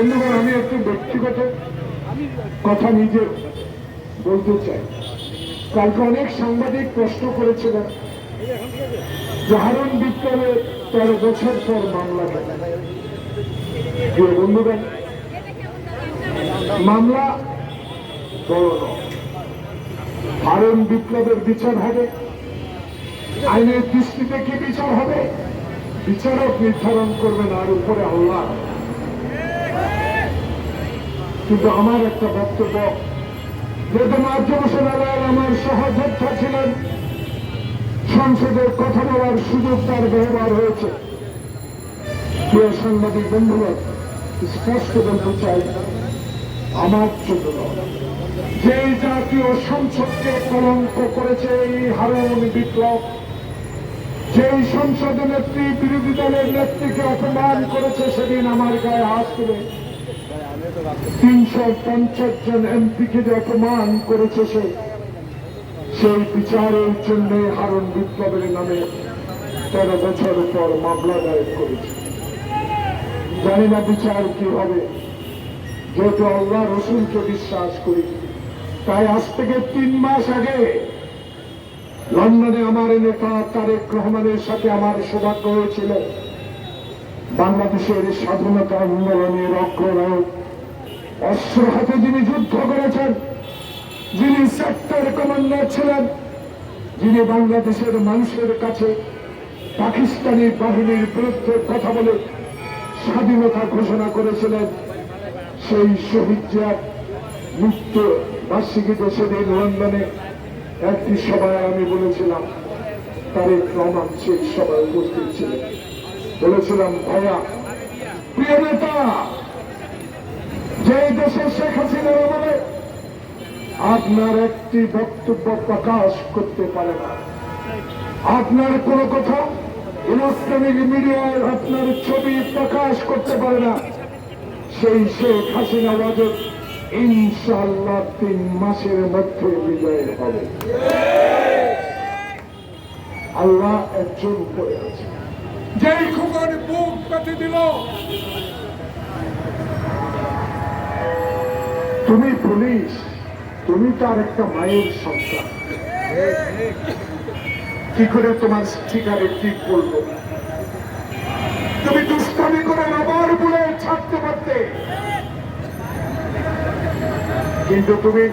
বন্ধুগণ আমি একটু ব্যক্তিগত কথা নিজে বলতে চাই। কালকে অনেক সাংবাদিক প্রশ্ন করেছিলেন যে হারুন তেরো বছর পর মামলা প্রিয় বন্ধুগণ, মামলা বড় হারুন বিপ্লবের বিচার হবে, আইনের দৃষ্টিতে কি বিচার হবে? বিচারক নির্ধারণ করবেন, আর উপরে আল্লাহ। কিন্তু আমার একটা বক্তব্য। মার্জ আলাল আমার সহযোদ্ধা ছিলেন। সংসদের কথা বলার সুযোগ তার ব্যবহার হয়েছে। প্রিয় সাংবাদিক বন্ধুরা, স্পষ্ট বলতে চাই, আমার জন্য যে জাতীয় সংসদকে কলঙ্ক করেছে এই হারুন বিপ্লব, যেই সংসদ নেত্রী, বিরোধী দলের নেত্রীকে অপমান করেছে সেদিন আমার গায়ে হাত তুলে তিনশো পঞ্চাশ জন এমপিকে অপমান করেছে সে, সেই বিচারের জন্য হারুন বিপ্লবের নামে তেরো বছর পর মামলা দায়ের করেছে। জানি না বিচার কি হবে। যেহেতু আল্লাহ রসুলকে বিশ্বাস করি, তাই আজ থেকে তিন মাস আগে লন্ডনে আমার নেতা তারেক রহমানের সাথে আমার সৌভাগ্য হয়েছিল। বাংলাদেশের স্বাধীনতা আন্দোলনের অগ্রনায়ক অস্ত্র হাতে যিনি যুদ্ধ করেছেন, যিনি সেক্টর কমান্ডার ছিলেন, যিনি বাংলাদেশের মানুষের কাছে পাকিস্তানি বাহিনীর বিরুদ্ধে কথা বলে স্বাধীনতা ঘোষণা করেছিলেন, সেই শহীদ জিয়ার মুক্ত বার্ষিকীতে সেদিন লন্ডনে একটি সভায় আমি বলেছিলাম, তারেক রহমান সেই সভায় উপস্থিত ছিলেন। বলেছিলাম, ভাইয়া, প্রিয় নেতা যে দেশে শেখ হাসিনা বলে আপনার একটি বক্তব্য প্রকাশ করতে পারে না। আপনার কোনো কথা ইলেকট্রনিক মিডিয়ায় আপনার ছবি প্রকাশ করতে পারে না। সেই শেখ হাসিনা বাজেট ইনশাল্লাহ তিন মাসের মধ্যে বিজয় হবে। আল্লাহ একজন উপরে আছে। যেই খোকন বুক পেতে দিল তুমি পুলিশ, তুমি তার একটা মায়ের সন্তান। কি করে তোমার ঠিকারে ঠিক বলব তুমি দুষ্টামি করে রবার বলে ছাড়তে পারতে। কিন্তু তুমি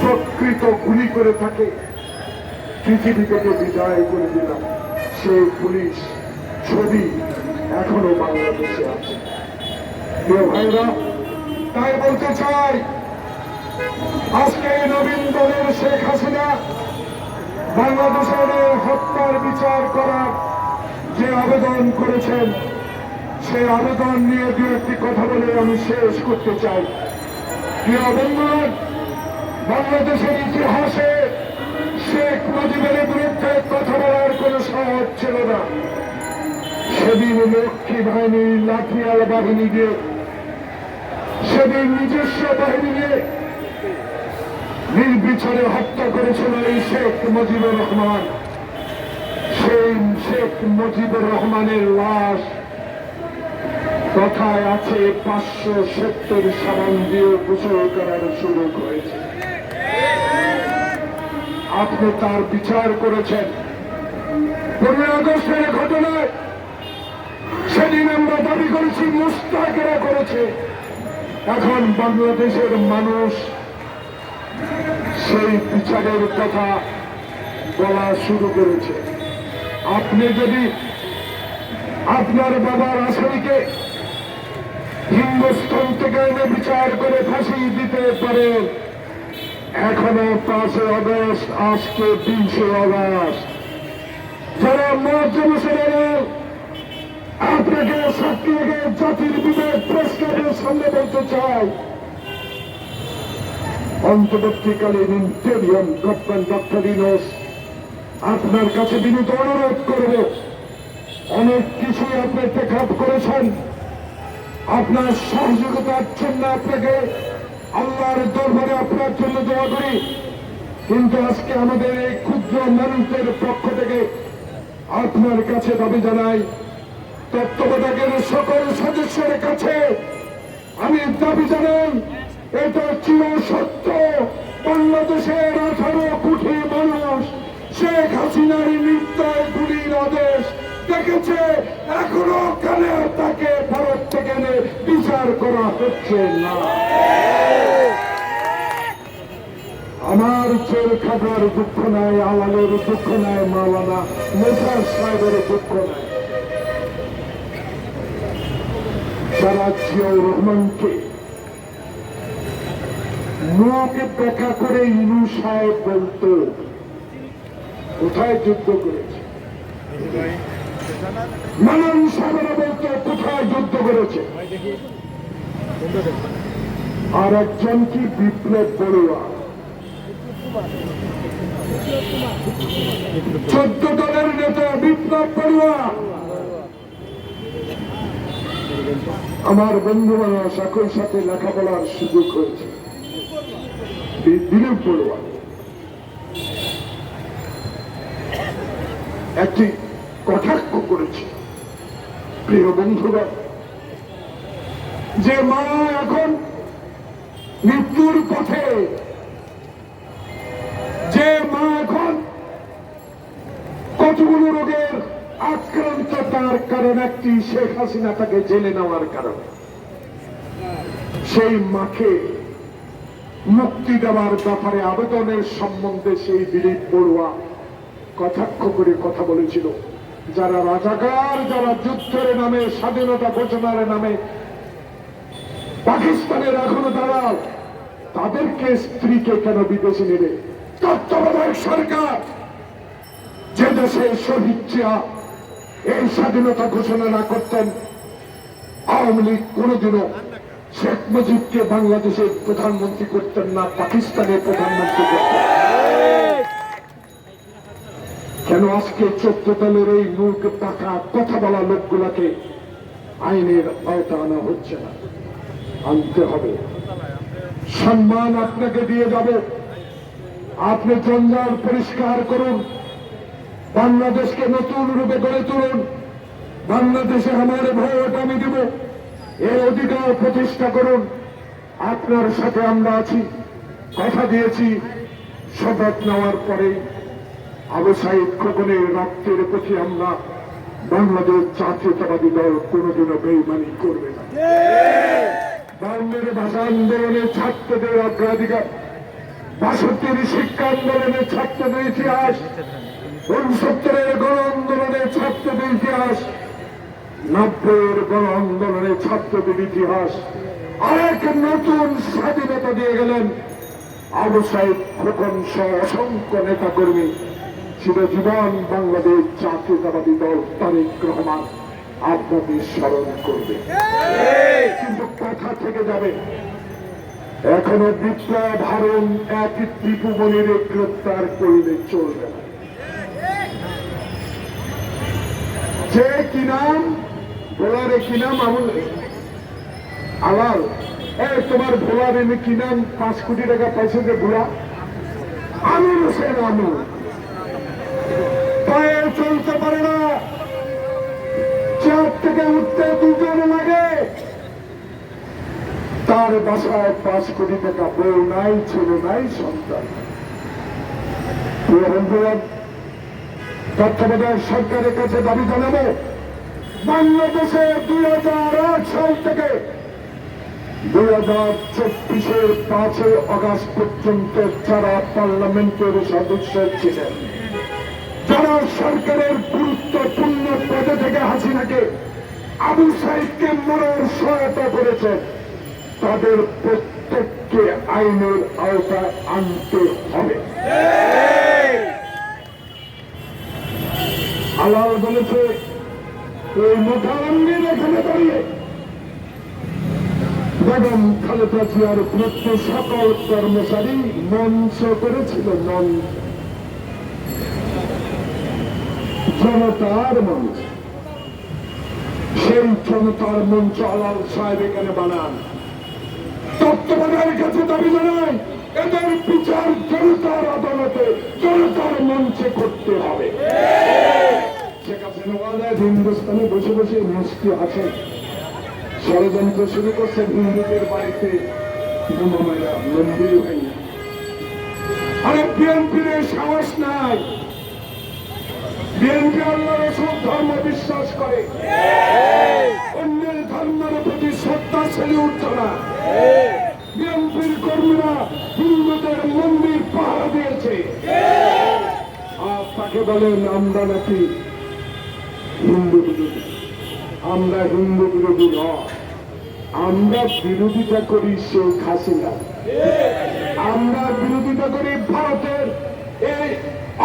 প্রকৃত গুলি করে থাকে পৃথিবী থেকে বিদায় করে দিলাম। সেই পুলিশ ছবি এখনও বাংলাদেশে আছে। ভাইরা তাই বলতে চাই, আজকে নবীন দলের শেখ হাসিনা বাংলাদেশের হত্যার বিচার করার যে আবেদন করেছেন, সেই আবেদন নিয়ে দু একটি কথা বলে আমি শেষ করতে চাই। প্রিয় বন্ধুগণ, বাংলাদেশের ইতিহাসে শেখ মুজিবের বিরুদ্ধে কথা বলার কোনো সহজ ছিল না। সেদিন লক্ষ্মী বাহিনী লাঠিয়াল বাহিনী দিয়ে সেদিন নিজস্ব বাহিনী নিয়ে নির্বিচারে হত্যা করেছিল এই শেখ মুজিবুর রহমান। সেই শেখ মুজিবুর রহমানের লাশ কথায় আছে পাঁচশো সত্তর সাবান দিয়ে গোসল করার সুযোগ হয়েছে। আপনি তার বিচার করেছেন। পনেরো আগস্টের ঘটনায় সেদিন আমরা দাবি করেছি, মুস্তাকেরা করেছে। এখন বাংলাদেশের মানুষ সেই বিচারের কথা বলা শুরু করেছে। আপনি যদি আপনার বাবার আসামিকে হিন্দুস্থান থেকে এনে বিচার করে ফাঁসি দিতে পারে, এখনও পাঁচই আগস্ট, আজকে তিনশে আগস্ট। যারা মহাজন আপনাকে সক্রিয় জাতির বিবেক প্রেসক্লাবের সামনে বলতে চাই। অন্তর্বর্তীকালীন ইন্টেরিয়াম গভর্নমেন্ট ডক্টর ইনোস, আপনার কাছে বিনীত অনুরোধ করব। অনেক কিছুই আপনি টেকআপ করেছেন। আপনার সহযোগিতার জন্য আপনাকে আল্লাহর দরবারে আপনার জন্য দোয়া করি। কিন্তু আজকে আমাদের এই ক্ষুদ্র মানুষদের পক্ষ থেকে আপনার কাছে দাবি জানাই তত্ত্বাবধায়কের সকল সদস্যের কাছে আমি দাবি জানাই, এটা চির সত্য। বাংলাদেশের আঠারো কোটি মানুষ শেখ হাসিনার নির্দয় গুলির আদেশ দেখেছে, এখনও কেন তাকে ভারত থেকে বিচার করা হচ্ছে না। আমার চোর খাবার দুঃখ নাই, আলালের দুঃখ নাই, মাওলানা মেসার সাহেবের দুঃখ নাই। জিয়াউর রহমানকে। মুখে দেখা করে ইনু সাহেব বলতো, কোথায় যুদ্ধ করেছে? মানন সাহেবেরা বলতো, কোথায় যুদ্ধ করেছে? আর একজন কি বিপ্লব বড়ুয়া? চোদ্দ দলের নেতা বিপ্লব বড়ুয়া। আমার বন্ধু মানুষ একই সাথে লেখাপড়ার সুযোগ হয়েছে। দিলীপ বড়ুয়া একটি কটাক্ষ করেছে। প্রিয় বন্ধুরা যে মা এখন মৃত্যুর পথে, যে মা এখন কতগুলো রোগের আক্রান্ত তার কারণ একটি, শেখ হাসিনা তাকে জেলে নেওয়ার কারণে। সেই মাকে মুক্তি দেওয়ার ব্যাপারে আবেদনের সম্বন্ধে সেই দিলীপ বড়ুয়া কটাক্ষ করে কথা বলেছিল। যারা রাজাকার, যারা যুদ্ধের নামে, স্বাধীনতা ঘোষণার নামে পাকিস্তানের এখনও দালাল, তাদেরকে স্ত্রীকে কেন বিদেশে নেবে? তত্ত্বাবধায়ক সরকার, যে দেশে শহীদ জিয়া এই স্বাধীনতা ঘোষণা না করতেন আওয়ামী লীগ কোনোদিনও শেখ মুজিবকে বাংলাদেশের প্রধানমন্ত্রী করতেন না, পাকিস্তানের প্রধানমন্ত্রী করতেন কেন আজকে চোদ্দ দলের এই মুখ টাকা কথা বলা লোকগুলাকে আইনের আওতা আনা হচ্ছে না? আনতে হবে। সম্মান আপনাকে দিয়ে যাবে। আপনি জঞ্জাল পরিষ্কার করুন। বাংলাদেশকে নতুন রূপে গড়ে তুলুন। বাংলাদেশে আমার ভোট আমি দেব। এই অধিকার প্রতিষ্ঠা করুন। আপনার সাথে আমরা আছি। কথা দিয়েছি। শপথ নেওয়ার পরে আবু সাইদ খোকনের রক্তের প্রতি আমরা বাংলাদেশ জাতীয়তাবাদী দল কোনোদিনও বেইমানি করবে না। বাংলার ভাষা আন্দোলনে ছাত্রদের অগ্রাধিকার। বাষট্টির শিক্ষা আন্দোলনে ছাত্রদের ইতিহাস। উনসত্তরের গণ আন্দোলনে ছাত্রদের ইতিহাস, নব্বইয়ের গণ আন্দোলনে ছাত্রদের ইতিহাস। আরেক নতুন স্বাধীনতা দিয়ে গেলেন আবু সাহেব খোকন সহ অসংখ্য নেতা কর্মী চিরজীবন বাংলাদেশ জাতীয়তাবাদী দল তারেক রহমান। আপনাদের স্মরণ করবে। কিন্তু কথা থেকে যাবে? এখনও বিপ্লব হারুন এক ত্রিপুবনের গ্রেপ্তার করলে চলবে না। যে কি নাম? ভোলারে কি নাম? আমল আলাল। এ, তোমার ভোলারে কি নাম? পাঁচ কোটি টাকা পাইছে যে ভোলা। আমির হোসেন আমল পায়ে চলতে পারে না। চার থেকে উঠতে দুজন লাগে। তার বাসায় পাঁচ কোটি টাকা বউ নাই, ছেলে নাই, সন্তান তত্ত্বাবধায়ক সরকারের কাছে দাবি জানাব, বাংলাদেশে দুই হাজার আট সাল থেকে দুই হাজার চব্বিশের পাঁচই অগাস্ট পর্যন্ত যারা পার্লামেন্টের সদস্য ছিলেন, যারা সরকারের গুরুত্বপূর্ণ পদে থেকে হাসিনাকে আবু সাইদকে মরার সহায়তা করেছেন, তাদের প্রত্যেককে আইনের আওতায় আনতে হবে। আলাল বলেছে, এই মোটারঙ্গের এখানে দাঁড়িয়ে। বেগম খালেদা জিয়ার বিরুদ্ধে সকল কর্মচারী মঞ্চ করেছিল, মঞ্চ। জনতার মঞ্চ। সেই জনতার মঞ্চ আলাল সাহেব এখানে বানান। তত্ত্বাবধানের কাছে দাবি জানাই এদের বিচার জনতার আদালতে জনতার মঞ্চে করতে হবে। শেখ হাসিনা হিন্দুস্তানে বসে বসে মিষ্টি আছেন ষড়যন্ত্র শুরু করছে হিন্দুদের বাড়িতে। বোমা মন্দির ভেঙে আরে বিএনপির সাহস নাই। বিএনপি আল্লাহ রসুল ধর্ম বিশ্বাস করে। অন্যের ধর্মের প্রতি শ্রদ্ধাশালী উঠছে না। বিএনপির কর্মীরা হিন্দুদের মন্দির পাহারা দিয়েছে। আর তাকে বলেন, আমরা নাকি হিন্দু বিরোধী। আমরা হিন্দু বিরোধী নয়। আমরা বিরোধিতা করি শেখ হাসিনা। আমরা বিরোধিতা করি ভারতের এই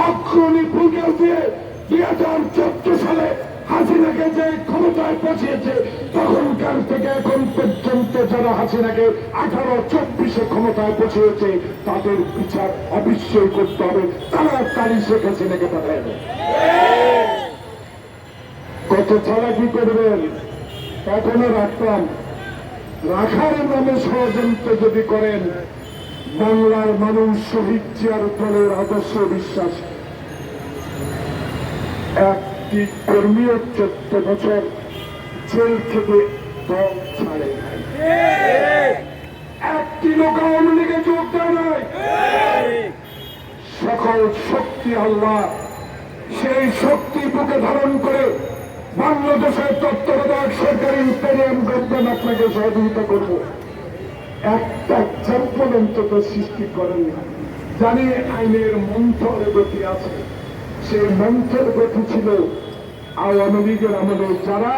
অগ্রণী ভূমিকা দিয়ে দুই হাজার চোদ্দ সালে হাসিনাকে যে ক্ষমতায় পৌঁছিয়েছে তখনকার থেকে এখন পর্যন্ত যারা হাসিনাকে আঠারো, চব্বিশে ক্ষমতায় পৌঁছিয়েছে তাদের বিচার অবশ্যই করতে হবে। তারা তারই শেখ হাসিনাকে পাঠায় কত ছাড়া কি করবেন? এখনও রাখতাম। রাখার নামে ষড়যন্ত্র যদি করেন, বাংলার মানুষ শহীদ জিয়ার দলের আদর্শ বিশ্বাস। একটি কর্মীও চোদ্দ বছর জেল থেকে দল ছাড়ে একটি লোক আওয়ামী লীগে যোগ দেয় সকল শক্তি আল্লাহ সেই শক্তি বুকে ধারণ করে বাংলাদেশের তত্ত্বাবধায়ক সরকারি ইম্পেরিয়াম গভর্নমেন্ট আপনাকে সহযোগিতা করব। একটা এক্সাম্পল অন্তত সৃষ্টি করেন জানি আইনের মন্থর গতি আছে। সেই মন্থর গতি ছিল আওয়ামী লীগের আমলে যারা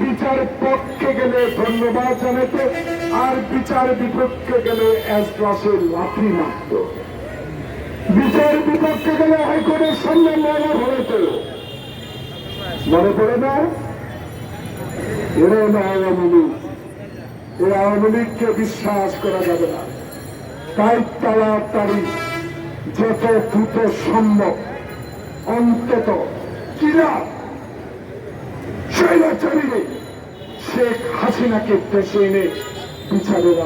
বিচার পক্ষে গেলে ধন্যবাদ জানাতে আর বিচার বিপক্ষে গেলে এক ক্লাসে লাঠি মারত। বিচার বিপক্ষে গেলে হাইকোর্টের সামনে মারা হয়েছে মনে পড়ে না? এরা হলো আওয়ামী লীগ। এই আওয়ামী লীগকে বিশ্বাস করা যাবে না। তাই তাড়াতাড়ি যত দ্রুত সম্ভব, অন্তত কিনা শেখ হাসিনাকে দেশে এনে বিচারের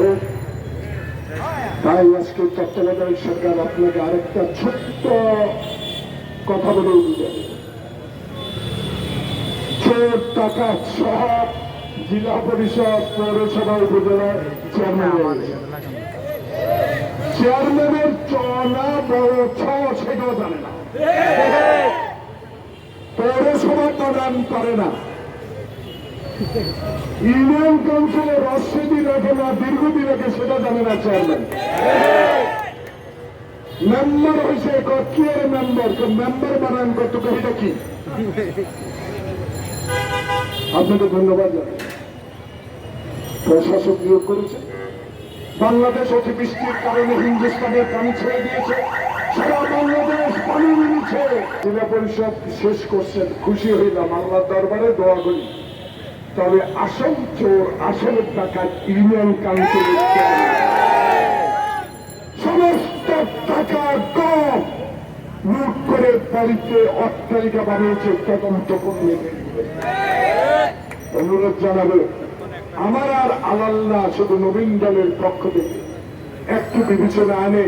হোক। তাই আজকে তত্ত্বাবধায়ক সরকার আপনাকে আরেকটা ছোট্ট কথা বলে টাকা জেলা পরিষদ পৌরসভা উপজেলা চেয়ারম্যান। চেয়ারম্যানের চ না, বড় ছ সেটাও জানে না। পৌরসভা প্রদান করে না। ইউনিয়ন কাউন্সিলের রসিদি রাখে না রাখে সেটা জানে না চেয়ারম্যান। মেম্বার হয়েছে মেম্বার। মেম্বার বানান কবিতা কি? আপনাকে ধন্যবাদ জানাই। প্রশাসক নিয়োগ করেছে। বাংলাদেশ অতিবৃষ্টির কারণে হিন্দুস্তানের পানি ছেড়ে দিয়েছে। সারা বাংলাদেশ জেলা পরিষদ শেষ করছেন, খুশি হইলাম, আল্লাহ দরবারে দোয়া করি। তবে আসল চোর, আসল টাকা ইউনিয়ন কাউন্সিলের সমস্ত টাকা কম লুট করে বাড়িতে অট্টালিকা বানিয়েছে তদন্ত করলে দেখবে অনুরোধ জানাবে, আমার আর আলাল্লাহ শুধু নবীন দলের পক্ষ থেকে। একটু বিবেচনা আনে,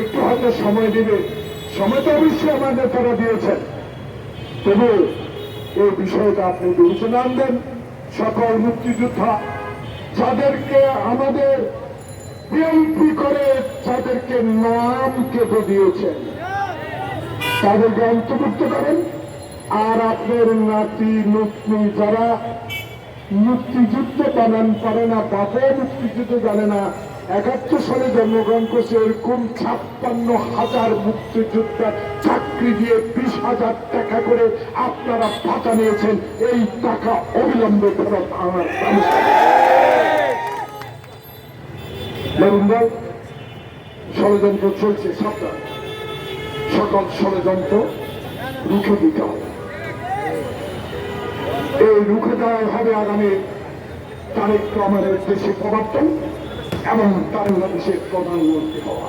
একটু হয়তো সময় দিবে। সময় তো অবশ্যই আমার নেতারা দিয়েছেন। তবু এই বিষয়টা আপনি বিবেচনা আনবেন। সকল মুক্তিযোদ্ধা যাদেরকে আমাদের বিএনপি করে, যাদেরকে নাম কেটে দিয়েছেন তাদেরকে অন্তর্ভুক্ত করেন। আর আপনার নাতি, নুতনি যারা মুক্তিযুদ্ধ বানান পারে না বাপে মুক্তিযুদ্ধ জানে না একাত্তর সালে জন্মগ্রহণ করছে এরকম ছাপ্পান্ন হাজার মুক্তিযোদ্ধার চাকরি দিয়ে বিশ হাজার টাকা করে আপনারা ভাতা নিয়েছেন। এই টাকা অবিলম্বে ফেরত আনার ষড়যন্ত্র চলছে, সাবধান। সকল ষড়যন্ত্র রুখে দিতে হবে। এই রুখে দেওয়া হবে আগামী তারেক রহমানের দেশে প্রবর্তন। এবং বাংলাদেশের প্রধানমন্ত্রী হওয়া